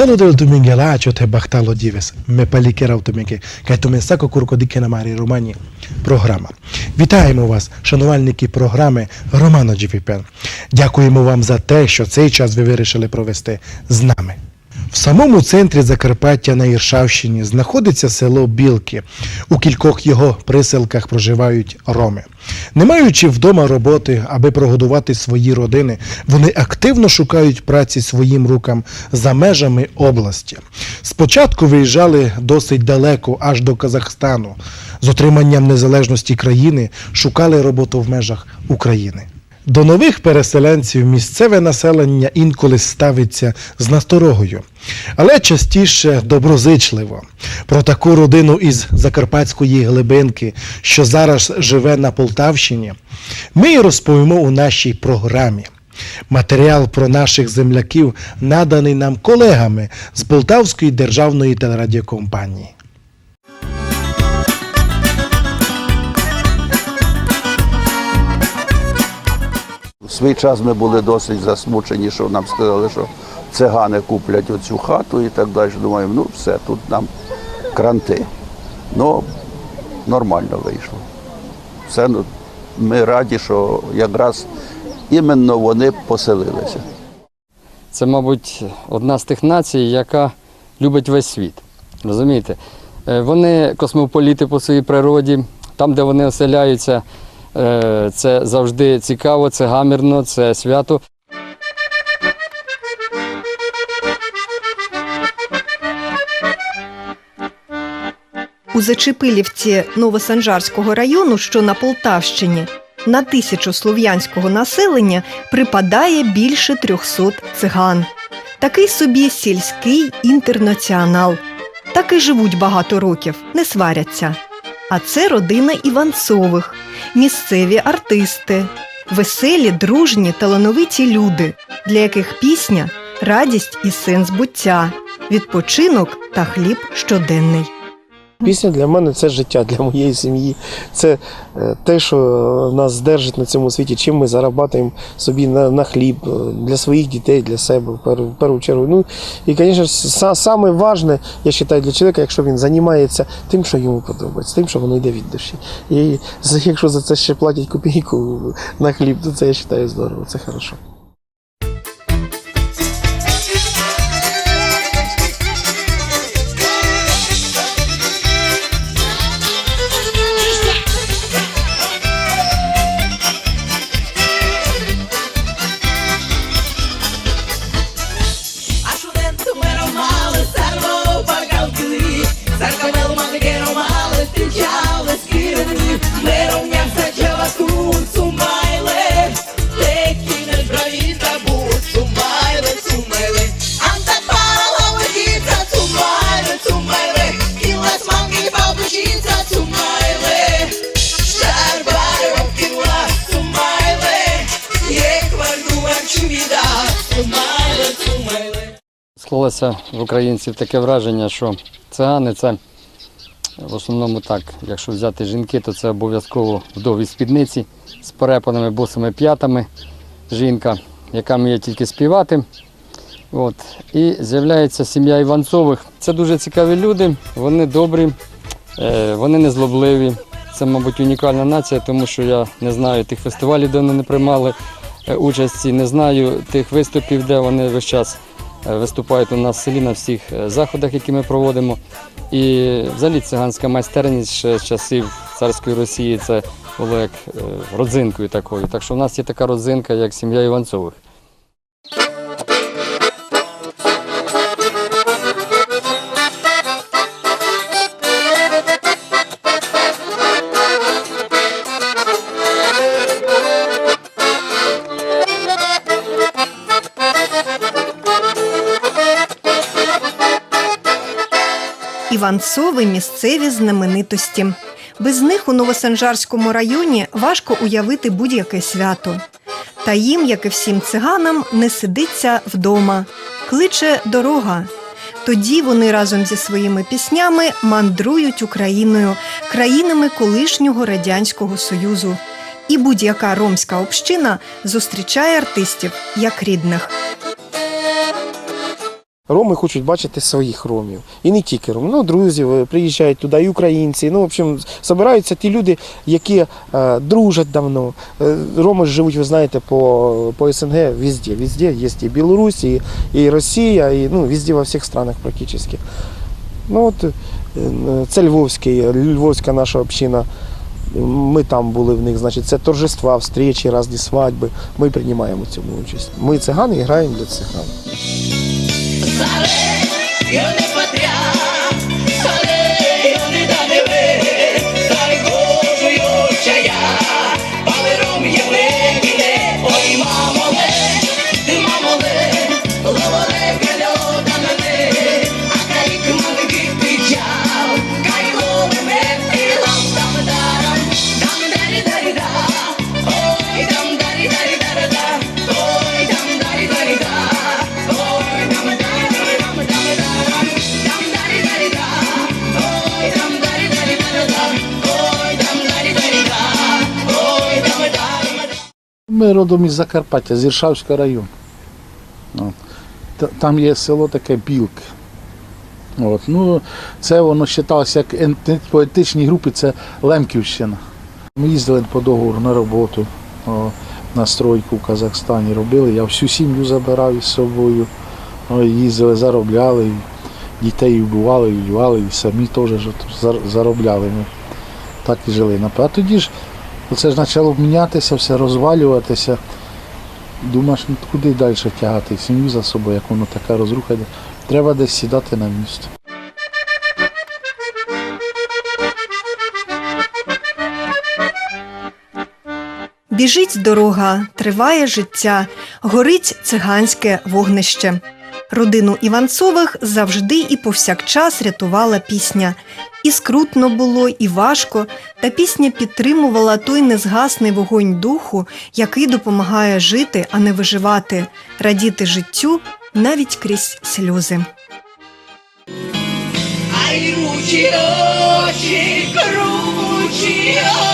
Delo del Dumingelacio te бахтало дівес. Ме палікерав туміки. Кай туме сако куркодіки на марі Романі. Програма. Вітаємо вас, шанувальники програми Романо GPPN. Дякуємо вам за те, що цей час ви вирішили провести з нами. В самому центрі Закарпаття на Іршавщині знаходиться село Білки. У кількох його приселках проживають роми. Не маючи вдома роботи, аби прогодувати свої родини, вони активно шукають праці своїм рукам за межами області. Спочатку виїжджали досить далеко, аж до Казахстану. З отриманням незалежності країни шукали роботу в межах України. До нових переселенців місцеве населення інколи ставиться з насторогою, але частіше доброзичливо. Про таку родину із Закарпатської глибинки, що зараз живе на Полтавщині, ми і розповімо у нашій програмі. Матеріал про наших земляків наданий нам колегами з Полтавської державної телерадіокомпанії. Свій час ми були досить засмучені, що нам сказали, що цигани куплять оцю хату і так далі. Думаємо, ну все, тут нам кранти. Ну, нормально вийшло. Все, ну, ми раді, що якраз іменно вони поселилися. Це, мабуть, одна з тих націй, яка любить весь світ. Розумієте? Е, Вони космополіти по своїй природі, там, де вони оселяються, це завжди цікаво, це гамірно, це свято. У Зачепилівці Новосанжарського району, що на Полтавщині, на тисячу слов'янського населення припадає більше 300 циган. Такий собі сільський інтернаціонал. Так і живуть багато років, не сваряться. А це родина Іванцових, місцеві артисти, веселі, дружні, талановиті люди, для яких пісня радість і сенс буття, відпочинок та хліб щоденний. Пісня для мене це життя для моєї сім'ї. Це е, те, що нас здержить на цьому світі, чим ми зарабатуємо собі на, на хліб е, для своїх дітей, для себе в першу, чергу. Ну і, звісно, са, саме важне, я вважаю, для чоловіка, якщо він займається тим, що йому подобається, тим, що воно йде від душі. І якщо за це ще платять копійку на хліб, то це я вважаю здорово, це хорошо. Склалося в українців таке враження, що цигани це в основному так, якщо взяти жінки, то це обов'язково вдові спідниці з перепаними босими п'ятами. Жінка, яка вміє тільки співати. От. І з'являється сім'я Іванцових. Це дуже цікаві люди, вони добрі, е, вони незлобливі. Це, мабуть, унікальна нація, тому що я не знаю тих фестивалів, де вони не приймали е, участі, не знаю тих виступів, де вони весь час виступають у нас в селі на всіх е, заходах, які ми проводимо. І взагалі циганська майстерність ще з часів царської Росії це було як е, родзинкою такою. Так що в нас є така родзинка, як сім'я Іванцових. Іванцови місцеві знаменитості. Без них у Новосанжарському районі важко уявити будь-яке свято. Та їм, як і всім циганам, не сидиться вдома, кличе дорога. Тоді вони разом зі своїми піснями мандрують Україною, країнами колишнього радянського союзу. І будь-яка ромська община зустрічає артистів як рідних. Роми хочуть бачити своїх ромів. І не тільки ромів. Ну, друзів е, приїжджають туди, і українці. Ну, в общем, збираються ті люди, які е, дружать давно. Е, роми живуть, ви знаєте, по, по СНГ везде. Везде є і Білорусь, і, і Росія, і ну, везде во всіх странах практично. Ну, от, е, це Львовський, Львовська наша община. Ми там були в них, значить, це торжества, встречі, різні свадьби. Ми приймаємо цьому участь. Ми цигани і граємо для циган. sabré, yo no родом із Закарпаття, з Іршавського району. От. Там є село таке Білки. От. Ну, це воно вважалося як по етичній групі це Лемківщина. Ми їздили по договору на роботу о, на стройку в Казахстані робили. Я всю сім'ю забирав із собою. О, їздили, заробляли, дітей вбивали, вбивали, і самі теж заробляли. Ми так і жили. А тоді ж Оце ж почало мінятися, все розвалюватися. Думаєш, ну куди далі тягати сім'ю за собою, як воно така розруха. йде. Треба десь сідати на місце. Біжить дорога, триває життя, горить циганське вогнище. Родину Іванцових завжди і повсякчас рятувала пісня. І скрутно було, і важко, та пісня підтримувала той незгасний вогонь духу, який допомагає жити, а не виживати, радіти життю навіть крізь сльози. Ай, ручі, очі, кручі, о,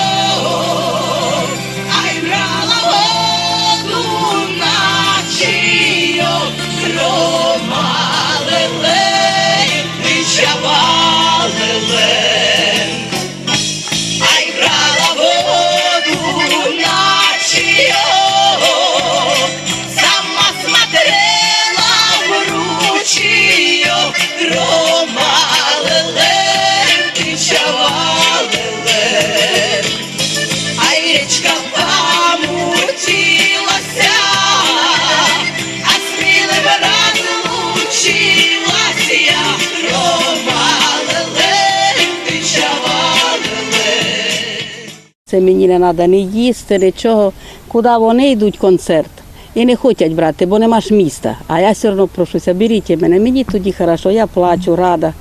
Це мені не треба ні їсти, нічого. Куди вони йдуть концерт і не хочуть брати, бо нема ж міста. А я все одно прошуся, беріть мене, мені тоді добре, я плачу, рада.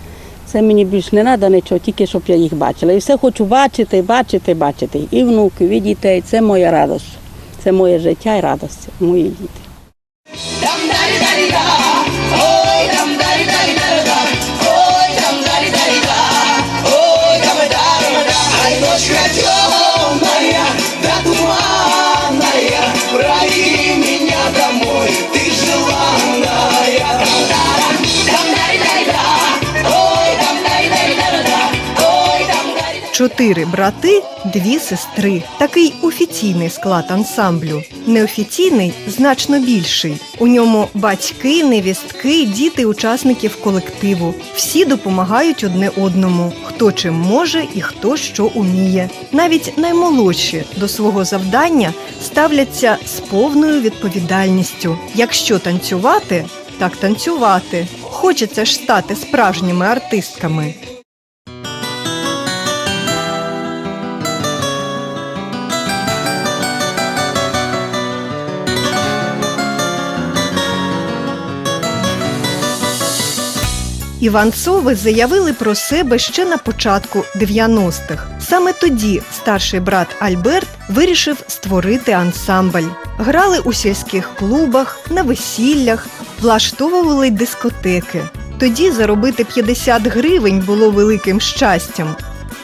Це мені більше не треба нічого, тільки щоб я їх бачила. І все хочу бачити, бачити, бачити. І внуків, і дітей. Це моя радость. Це моє життя і радость, мої діти. Чотири брати, дві сестри. Такий офіційний склад ансамблю. Неофіційний значно більший. У ньому батьки, невістки, діти учасників колективу. Всі допомагають одне одному, хто чим може і хто що уміє. Навіть наймолодші до свого завдання ставляться з повною відповідальністю. Якщо танцювати, так танцювати. Хочеться ж стати справжніми артистками. Іванцови заявили про себе ще на початку 90-х. Саме тоді старший брат Альберт вирішив створити ансамбль. Грали у сільських клубах, на весіллях, влаштовували дискотеки. Тоді заробити 50 гривень було великим щастям.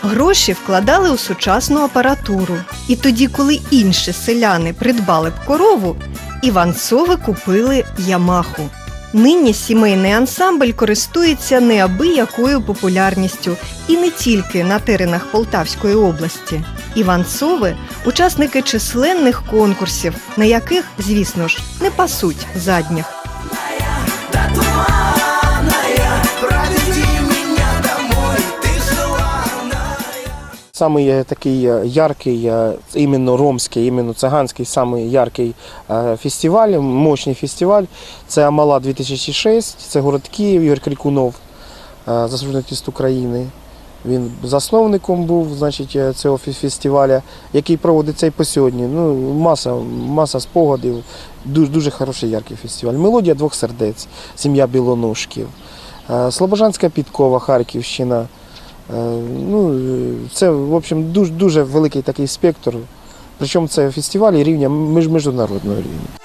Гроші вкладали у сучасну апаратуру. І тоді, коли інші селяни придбали б корову, Іванцови купили Ямаху. Нині сімейний ансамбль користується неабиякою популярністю і не тільки на теренах Полтавської області. Іванцови учасники численних конкурсів, на яких, звісно ж, не пасуть задніх. Самий такий е, яркий, е, іменно ромський, іменно циганський, самий яркий е, фестиваль, мощний фестиваль. Це Амала 2006, це город Київ, Ігор Крикунов, заслужений артист України. Він засновником був значить, цього фе- фестиваля, який проводиться і по сьогодні. Ну, маса, маса спогадів, дуже, дуже хороший яркий фестиваль. Мелодія двох сердець, сім'я білоножків, Слобожанська підкова, Харківщина. Е, Ну, це, в общем, дуже, дуже великий такий спектр. Причому це фестивалі рівня між, міжнародного рівня.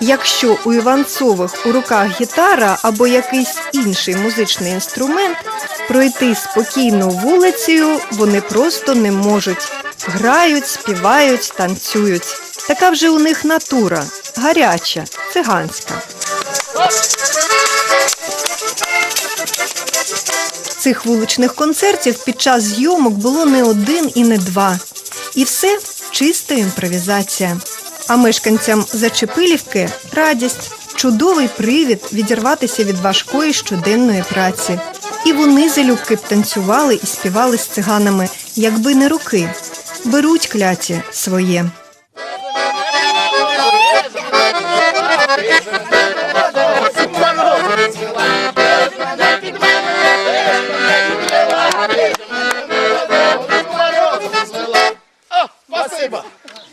Якщо у Іванцових у руках гітара або якийсь інший музичний інструмент, пройти спокійно вулицею вони просто не можуть. Грають, співають, танцюють. Така вже у них натура гаряча, циганська. Цих вуличних концертів під час зйомок було не один і не два. І все чиста імпровізація. А мешканцям Зачепилівки радість, чудовий привід відірватися від важкої щоденної праці. І вони залюбки б танцювали і співали з циганами, якби не руки. Беруть кляті своє.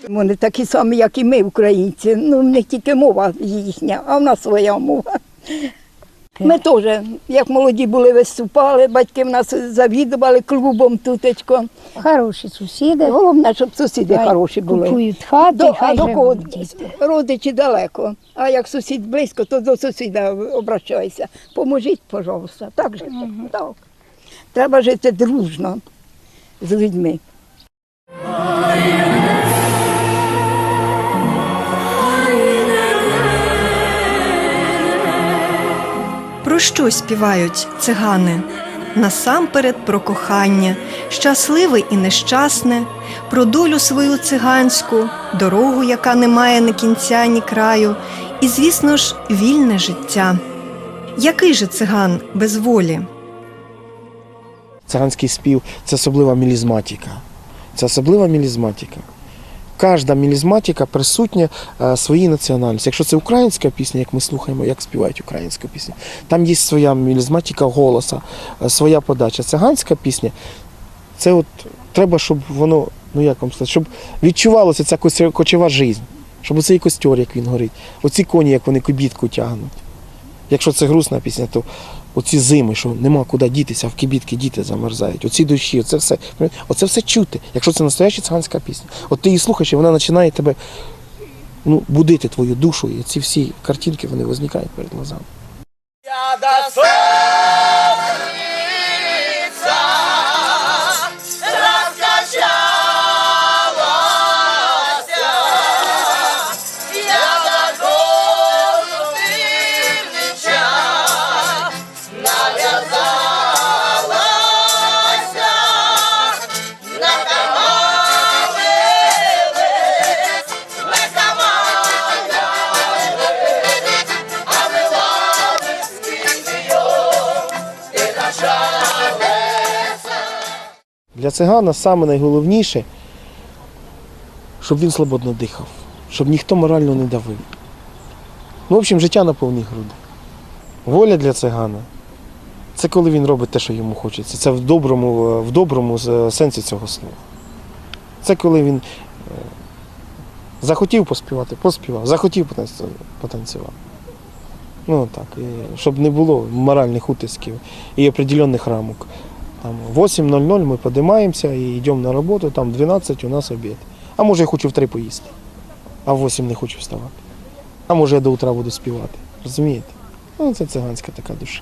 Вони такі самі, як і ми, українці. Ну, в них тільки мова їхня, а в нас своя мова. Ми теж, як молоді були, виступали, батьки в нас завідували клубом тутечко. Хороші сусіди. Головне, щоб сусіди Хай хороші були. Купують хати, До, а до кого родичі далеко. А як сусід близько, то до сусіда обращайся. Поможіть, пожалуйста. Так же так. Треба жити дружно з людьми. Що співають цигани? Насамперед про кохання, щасливе і нещасне, про долю свою циганську, дорогу, яка не має ні кінця, ні краю, і, звісно ж, вільне життя. Який же циган без волі? Циганський спів це особлива мілізматика. Це особлива мілізматика. Кожна мілізматика присутня е, своїй національності. Якщо це українська пісня, як ми слухаємо, як співають українську пісню, там є своя мілізматика голоса, е, своя подача. Циганська пісня це от треба, щоб воно, ну як вам сказати, щоб відчувалося ця кочова життя, щоб оцей костер, як він горить, оці коні, як вони кибітку тягнуть. Якщо це грустна пісня, то оці зими, що нема куди дітися, в кибітки діти замерзають, оці душі, оце все. Оце все чути, якщо це настояща циганська пісня. От ти її слухаєш, і вона починає тебе ну, будити твою душу, і ці всі картинки вони возникають перед глазами. Я Для цигана саме найголовніше, щоб він свободно дихав, щоб ніхто морально не давив. Ну, в общем, життя на повні груди. Воля для цигана це коли він робить те, що йому хочеться. Це в доброму, в доброму сенсі цього слова. Це коли він е, захотів поспівати, поспівав, захотів потанцю- потанцював. Ну так, щоб не було моральних утисків і определенних рамок. Там 8.00 ми підіймаємося і йдемо на роботу, там 12 у нас обід. А може я хочу в 3 поїсти, а в 8 не хочу вставати. А може я до утра буду співати. Розумієте? Ну, це циганська така душа.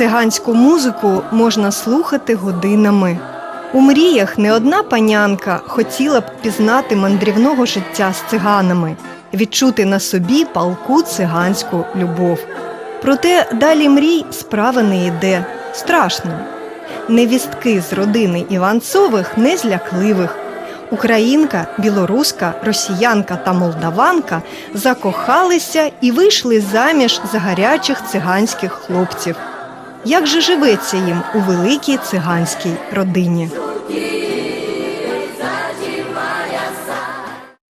Циганську музику можна слухати годинами. У мріях не одна панянка хотіла б пізнати мандрівного життя з циганами, відчути на собі палку циганську любов. Проте далі мрій справа не йде. Страшно. Невістки з родини Іванцових не злякливих. Українка, білоруска, росіянка та молдаванка закохалися і вийшли заміж за гарячих циганських хлопців. Як же живеться їм у великій циганській родині?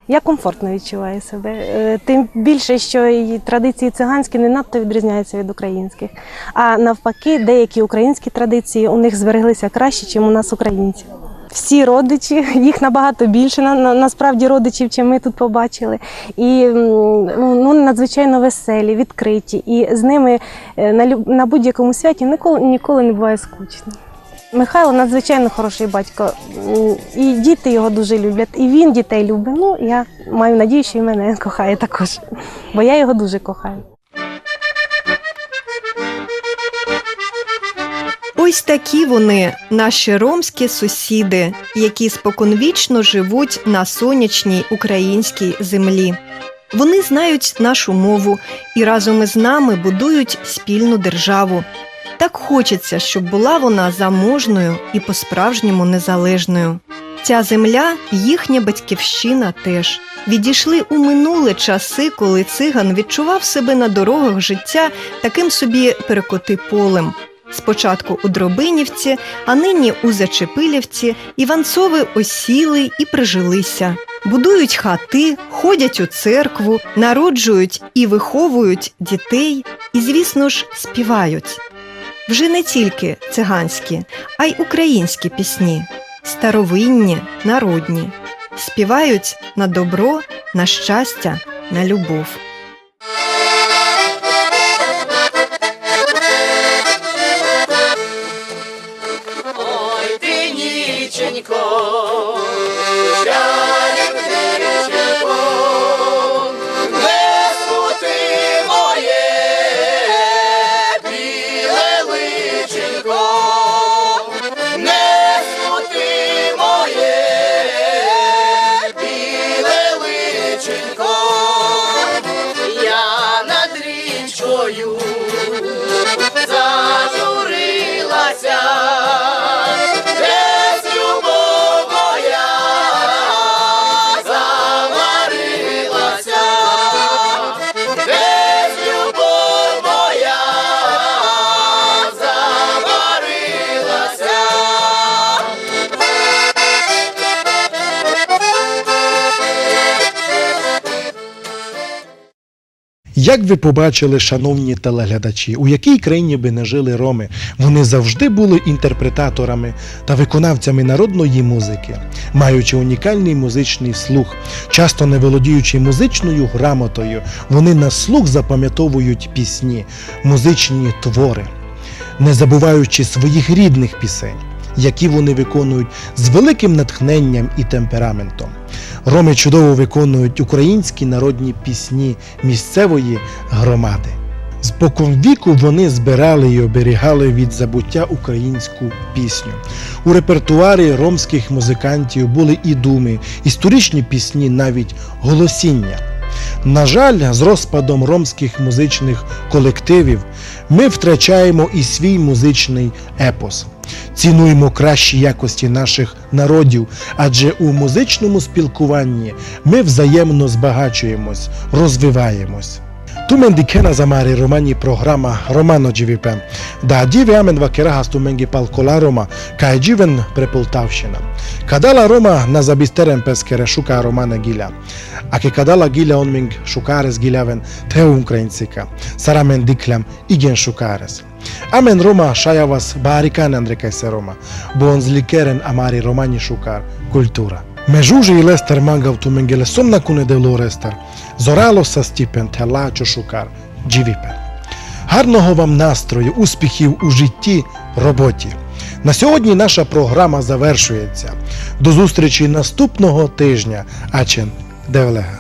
Я комфортно відчуваю себе. Е, Тим більше, що і традиції циганські не надто відрізняються від українських. А навпаки, деякі українські традиції у них збереглися краще, ніж у нас українців. Всі родичі, їх набагато більше на, на- насправді родичів, чим ми тут побачили. І ну, надзвичайно веселі, відкриті. І з ними е, на будь-якому святі ніколи, ніколи не буває скучно. Михайло надзвичайно хороший батько. І діти його дуже люблять, і він дітей любить. Ну, я маю надію, що і мене кохає також, бо я його дуже кохаю. Ось такі вони, наші ромські сусіди, які споконвічно живуть на сонячній українській землі. Вони знають нашу мову і разом із нами будують спільну державу. Так хочеться, щоб була вона заможною і по-справжньому незалежною. Ця земля їхня батьківщина теж. Відійшли у минуле часи, коли циган відчував себе на дорогах життя таким собі перекоти полем. Спочатку у Дробинівці, а нині у Зачепилівці Іванцови осіли і прижилися. Будують хати, ходять у церкву, народжують і виховують дітей, і, звісно ж, співають. Вже не тільки циганські, а й українські пісні, старовинні, народні. Співають на добро, на щастя, на любов. Як ви побачили, шановні телеглядачі, у якій країні би не жили роми, вони завжди були інтерпретаторами та виконавцями народної музики, маючи унікальний музичний слух, часто не володіючи музичною грамотою, вони на слух запам'ятовують пісні, музичні твори, не забуваючи своїх рідних пісень, які вони виконують з великим натхненням і темпераментом. Роми чудово виконують українські народні пісні місцевої громади. Спокон віку вони збирали і оберігали від забуття українську пісню. У репертуарі ромських музикантів були і думи, історичні пісні, навіть голосіння. На жаль, з розпадом ромських музичних колективів ми втрачаємо і свій музичний епос. Цінуємо кращі якості наших народів, адже у музичному спілкуванні ми взаємно збагачуємось, розвиваємось. Tumen dikena zamari romani programa Romano GVP. Da dzive amen vakera hastumengi palkola Roma, kaj dziven prepultavšina. Kadala Roma na zabisteren peskere šuka Romane gilja. Ake kadala gilja on ming šukares giljaven te ukraincika. Saramen diklam igen šukares. Amen Roma šaja vas barikan Andrekaj se Roma. Bo on zlikeren amari romani šukar kultura. Mežuži i lester mangav tu mengele somna kune devlo restar. Зорало са стіпен тела чошукар джівіпен. Гарного вам настрою, успіхів у житті, роботі. На сьогодні наша програма завершується. До зустрічі наступного тижня. Ачен Девлега.